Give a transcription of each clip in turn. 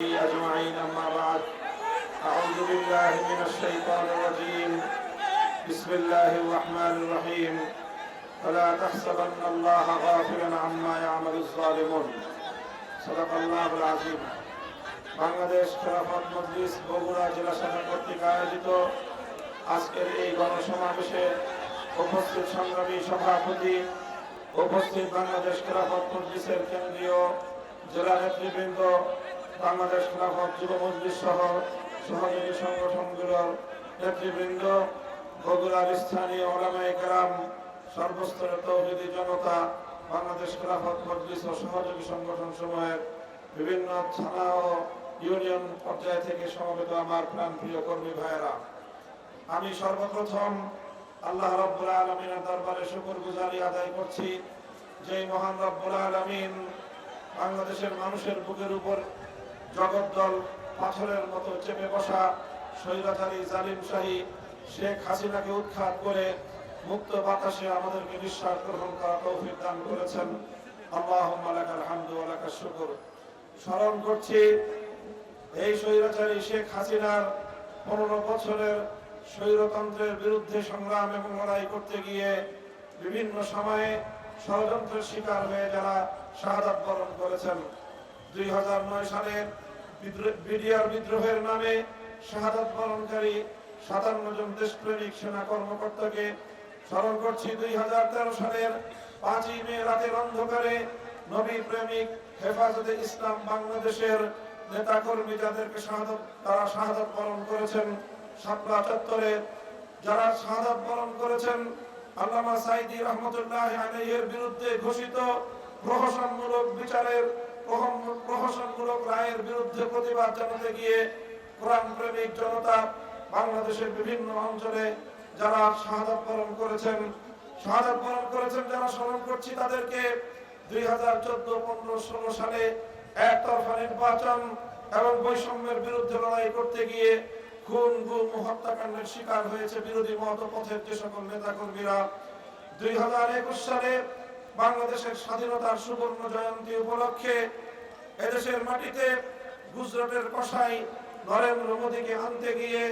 أجمعين أما بعد أعوذ بالله من الشيطان الرجيم بسم الله الرحمن الرحيم فلا تحسبن الله غافلا عما يعمل الظالمون صدق الله العظيم বাংলাদেশ খেলাফত মজলিস বগুড়া জেলা শাখা কর্তৃক আয়োজিত আজকের এই গণসমাবেশে উপস্থিত সংগ্রামী সভাপতি উপস্থিত বাংলাদেশ খেলাফত মজলিসের কেন্দ্রীয় জেলা নেতৃবৃন্দ বাংলাদেশ খেলাফত যুব মজলিস সহ সহযোগী সংগঠনগুলোর নেতৃবৃন্দ, বগুড়ার স্থানীয় ওলামায়ে কেরাম, সর্বস্তরের তৌহিদি জনতা, বাংলাদেশ খেলাফত মজলিস ও সহযোগী সংগঠন সমূহের বিভিন্ন থানা ও ইউনিয়ন পর্যায় থেকে সমবেত আমার প্রাণ প্রিয় কর্মী ভাইয়েরা। আমি সর্বপ্রথম আল্লাহ রব্বুল আলমিনের দরবারে শুকর গুজারি আদায় করছি। যে মহান রব্বুল আলমিন বাংলাদেশের মানুষের বুকের উপর জগদ্দল পাথরের মতো চেপে বসা স্বৈরাচারী জালিম শাহী শেখ হাসিনাকে উৎখাত করে মুক্ত বাতাসে আমাদেরকে বিশ্বাস গ্রহণ করা তৌফিক দান করেছেন। আল্লাহুম্মা লাকাল হামদু ওয়া লাকাশ স্মরণ করছি, এই স্বৈরাচারী শেখ হাসিনার পনেরো বছরের স্বৈরতন্ত্রের বিরুদ্ধে সংগ্রাম এবং লড়াই করতে গিয়ে বিভিন্ন সময়ে ষড়যন্ত্রের শিকার হয়ে যারা শাহাদাত বরণ করেছেন। দুই সালে বিডিআর বিদ্রোহের নামে শাহাদাত বরণকারী সাতান্ন জন দেশপ্রেমিক সেনা কর্মকর্তাকে স্মরণ করছি। দুই হাজার তেরো সালের পাঁচই মে রাতের অন্ধকারে নবী প্রেমিক হেফাজতে ইসলাম বাংলাদেশের নেতা কর্মী যাদেরকে শাহাদত তারা শাহাদত বরণ করেছেন শাপলা চত্বরে। যারা শাহাদত বরণ করেছেন আল্লামা সাইদি রহমতুল্লাহ আলাইহির বিরুদ্ধে ঘোষিত প্রহসনমূলক বিচারের প্রহসনমূলক রায়ের বিরুদ্ধে প্রতিবাদ জানাতে গিয়ে কোরআন প্রেমিক জনতা বাংলাদেশের বিভিন্ন অঞ্চলে যারা শাহাদত বরণ করেছেন, শাহাদত বরণ করেছেন যারা স্মরণ করছি তাদেরকে দুই হাজার চোদ্দ, পনেরো, ষোলো সালে একতরফা নির্বাচন এবং বৈষম্যের বিরুদ্ধে লড়াই করতে গিয়ে খুন, গুম হত্যাকাণ্ডের শিকার হয়েছে বিরোধী মত পথের যে সকল নেতা কর্মীরা দুই হাজার একুশ সালে বাংলাদেশের স্বাধীনতার সুবর্ণ জয়ন্তী উপলক্ষে এদেশের মাটিতে গুজরাটের কষাই নরেন্দ্র মোদীকে আনতে গিয়ে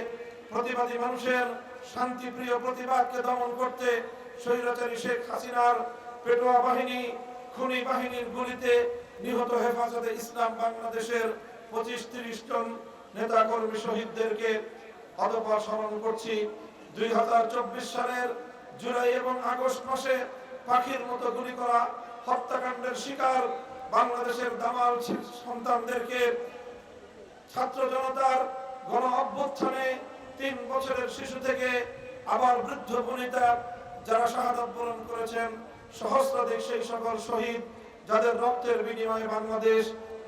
প্রতিবাদী মানুষের শান্তিপ্রিয় প্রতিবাদকে দমন করতে স্বৈরাচারী শেখ হাসিনার পেটোয়া বাহিনী, খুনি বাহিনীর গুলিতে নিহত হেফাজতে ইসলাম বাংলাদেশের পঁচিশ তিরিশ জন নেতা কর্মী শহীদদেরকে অতপর স্মরণ করছি। দুই হাজার চব্বিশ সালের জুলাই এবং আগস্ট মাসে পাখির মতো গুলি করা, হত্যাকাণ্ডের শিকার বাংলাদেশের দামাল সন্তানদেরকে ছাত্র জনতার গণ অভ্যুত্থানে তিন বছরের শিশু থেকে আবার বৃদ্ধ বনিতা যারা শাহাদত বরণ করেছেন, সহস্রাধিক সেই সকল শহীদ যাদের রক্তের বিনিময়ে বাংলাদেশ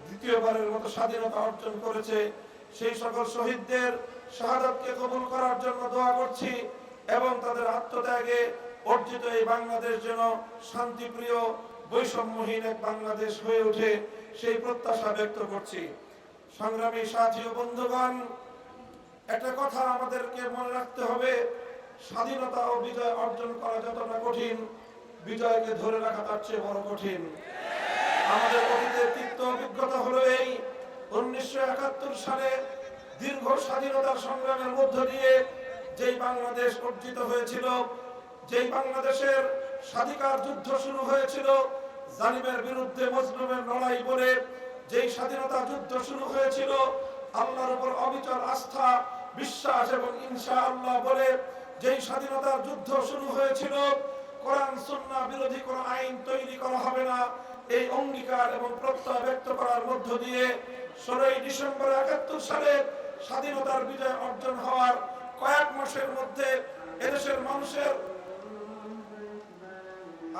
দ্বিতীয়বারের মতো স্বাধীনতা অর্জন করেছে, সেই সকল শহীদদের শাহাদতকে কবুল করার জন্য দোয়া করছি এবং তাদের আত্মত্যাগে অর্জিত এই বাংলাদেশ যেন শান্তিপ্রিয়, বৈষম্যহীন এক বাংলাদেশ হয়ে ওঠে সেই প্রত্যাশা ব্যক্ত করছি। সংগ্রামী সাথী ও বন্ধুগণ, একটা কথা আমাদেরকে মনে রাখতে হবে, স্বাধীনতা ও বিজয় অর্জন করা যতটা কঠিন, বিজয়কে ধরে রাখা তার চেয়ে বড় কঠিন। আমাদের অতীতের তিক্ত অভিজ্ঞতা হলো এই, উনিশশো একাত্তর সালে দীর্ঘ স্বাধীনতার সংগ্রামের মধ্য দিয়ে যেই বাংলাদেশ অর্জিত হয়েছিল যেই বাংলাদেশের স্বাধিকার যুদ্ধ শুরু হয়েছিল, জালিমের বিরুদ্ধে মজলুমের লড়াই বলে যেই স্বাধীনতা যুদ্ধ শুরু হয়েছিল, আল্লাহর উপর অবিচল আস্থা, বিশ্বাস এবং ইনশা আল্লাহ বলে যেই স্বাধীনতার যুদ্ধ শুরু হয়েছিল, কোরআন, সুন্নাহ বিরোধী কোন আইন তৈরি করা হবে না। এই অঙ্গীকার এবং প্রত্যয় ব্যক্ত করার মধ্য দিয়ে ষোলোই ডিসেম্বর একাত্তর সালে স্বাধীনতার বিজয় অর্জন হওয়ার কয়েক মাসের মধ্যে এদেশের মানুষের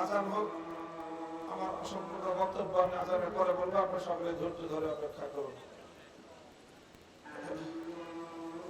আজান হোক। আমার অসম্পূর্ণ বক্তব্য আমি আজানের পরে বলব। আপনার সকলে ধৈর্য ধরে অপেক্ষা করুন।